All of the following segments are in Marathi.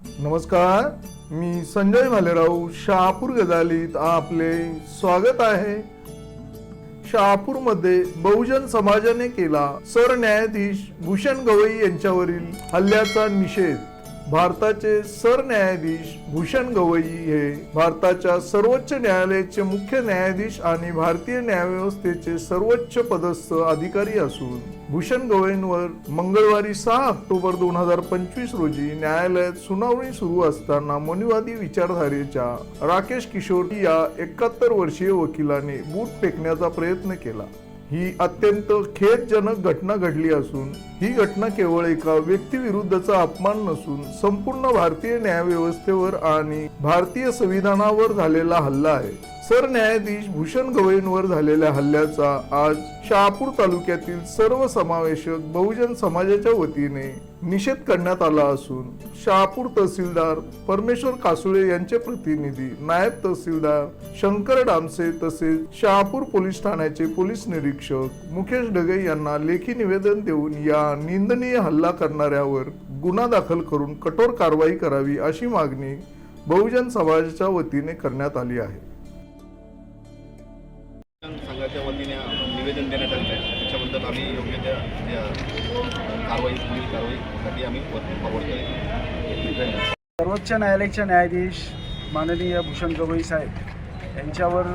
नमस्कार मी संजय भालेराव शहापूर गजालीत आपले स्वागत आहे. शहापूरमध्ये बहुजन समाजाने केला सरन्यायाधीश भूषण गवई यांच्यावरील हल्ल्याचा निषेध. भारताचे सरन्यायाधीश भूषण गवई हे भारताच्या सर्वोच्च न्यायालयाचे मुख्य न्यायाधीश आणि भारतीय न्यायव्यवस्थेचे सर्वोच्च पदस्थ अधिकारी असून भूषण गवईंवर मंगळवारी सहा ऑक्टोबर दोन हजार पंचवीस रोजी न्यायालयात सुनावणी सुरू असताना मनुवादी विचारधारेच्या राकेश किशोर या एकाहत्तर वर्षीय वकिलाने बूट फेकण्याचा प्रयत्न केला. ही अत्यंत खेदजनक घटना घडली असून ही घटना केवळ एका व्यक्तीविरुद्धचा अपमान नसून संपूर्ण भारतीय न्यायव्यवस्थेवर आणि भारतीय संविधानावर झालेला हल्ला आहे. सरन्यायाधीश भूषण गवईंवर झालेल्या हल्ल्याचा आज शहापूर तालुक्यातील सर्व समावेशक बहुजन समाजाच्या वतीने निषेध करण्यात आला असून शहापूर तहसीलदार परमेश्वर कासुळे यांचे प्रतिनिधी नायब तहसीलदार शंकर डामसे तसेच शहापूर पोलीस ठाण्याचे पोलीस निरीक्षक मुकेश ढगे यांना लेखी निवेदन देऊन या निंदनीय हल्ला करणाऱ्यावर गुन्हा दाखल करून कठोर कारवाई करावी अशी मागणी बहुजन समाजाच्या वतीने करण्यात आली आहे. संघाच्या वतीने निवेदन देण्यात आलेलं आहे. त्याच्याबद्दल आम्ही योग्य त्या कारवाई पुढील कारवाईसाठी आम्ही फॉरवर्ड केले सर्वोच्च न्यायालयाचे न्यायाधीश माननीय भूषण गवई साहेब यांच्यावर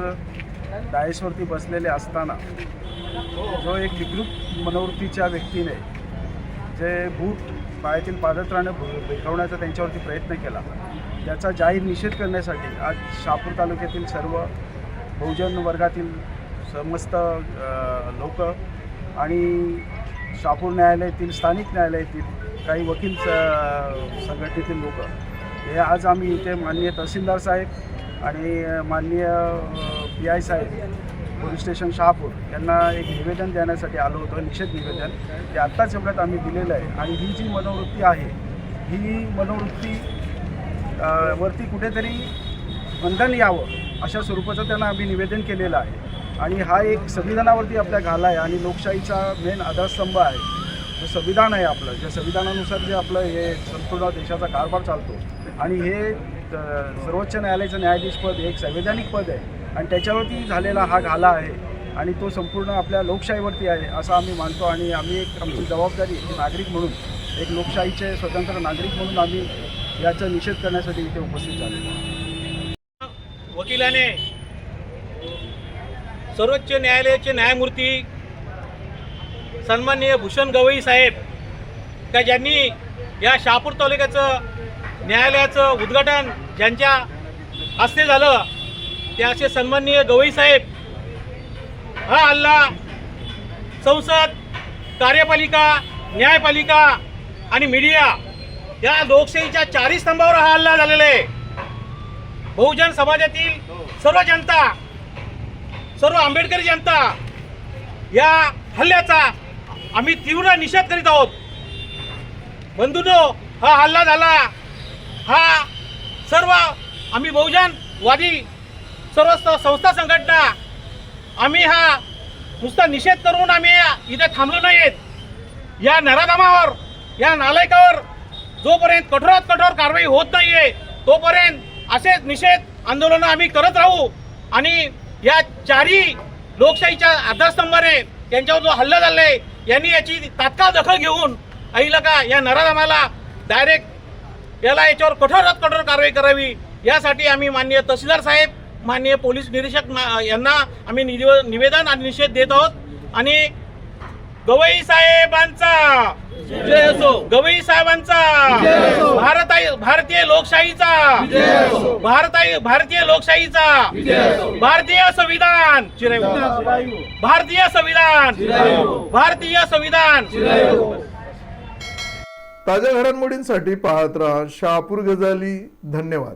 डायसवरती बसलेले असताना जो एक विकृत मनोवृत्तीच्या व्यक्तीने जे बूट पायातील पादत्राने भेटवण्याचा त्यांच्यावरती प्रयत्न केला त्याचा जाहीर निषेध करण्यासाठी आज शापूर तालुक्यातील सर्व बहुजन वर्गातील समस्त लोक आणि शापूर न्यायालयातील स्थानिक न्यायालयातील काही वकील स- संघटनेतील लोक. हे आज आम्ही इथे माननीय तहसीलदार साहेब आणि माननीय पी आय साहेब पोलीस स्टेशन शहापूर यांना एक निवेदन देण्यासाठी आलो होतो निषेध निवेदन. ते आत्ताच एवढ्यात आम्ही दिलेलं आहे. आणि ही जी मनोवृत्ती आहे ही मनोवृत्ती वरती कुठेतरी बंधन यावं अशा स्वरूपाचं त्यांना आम्ही निवेदन केलेलं आहे. आणि हा एक संविधानावरती आपल्या घाला आहे आणि लोकशाहीचा मेन आधारस्तंभ आहे. जो संविधान आहे आपलं ज्या संविधानानुसार जे आपलं हे संपूर्ण देशाचा कारभार चालतो आणि हे सर्वोच्च न्यायालयाचं न्यायाधीशपद एक संवैधानिक पद आहे आणि त्याच्यावरती झालेला हा घाला आहे आणि तो संपूर्ण आपल्या लोकशाहीवरती आहे असं आम्ही मानतो आणि आम्ही एक आमची जबाबदारी एक नागरिक म्हणून एक लोकशाहीचे स्वतंत्र नागरिक म्हणून आम्ही याचा निषेध करण्यासाठी इथे उपस्थित झालेलो वकिलाने सर्वोच्च न्यायालयाचे न्यायमूर्ती सन्माननीय भूषण गवई साहेब का ज्यांनी या शहापूर तालुक्याचं न्यायालयाचं उद्घाटन ज्यांच्या हस्ते झालं ते असे सन्माननीय गवई साहेब हा हल्ला संसद कार्यपालिका न्यायपालिका आणि मीडिया या लोकशाहीच्या चारही स्तंभावर हा हल्ला झालेला आहे. बहुजन समाजातील सर्व जनता सर्व आंबेडकरी जनता या हल्ल्याचा आम्ही तीव्र निषेध करीत आहोत. बंधूनो हा हल्ला झाला. हा सर्व आम्ही बहुजनवादी सर्व संस्था संघटना आम्ही हा नुसता निषेध करून आम्ही इथे थांबलो नाहीत. या नराधामावर या नालायकावर जोपर्यंत कठोरात कठोर कारवाई होत नाहीये तोपर्यंत असेच निषेध आंदोलनं आम्ही करत राहू आणि या चारही लोकशाहीच्या आधारस्तंभाने त्यांच्यावर जो हल्ला झालाय यांनी याची तात्काळ दखल घेऊन आईला का या नराधमाला डायरेक्ट याला याच्यावर कठोरात कठोर कारवाई करावी यासाठी आम्ही माननीय तहसीलदार साहेब माननीय पोलीस निरीक्षक यांना आम्ही निव- निवेदन आणि निषेध देत आहोत. आणि गवई साहेबांचा गवई साहेबांचा भारत भारतीय लोकशाहीचा. भारताई भारतीय लोकशाहीचा. भारतीय संविधान. भारतीय संविधान. भारतीय संविधान. ताज्या घडामोडींसाठी पाहत राहा शहापूर गजाली. धन्यवाद.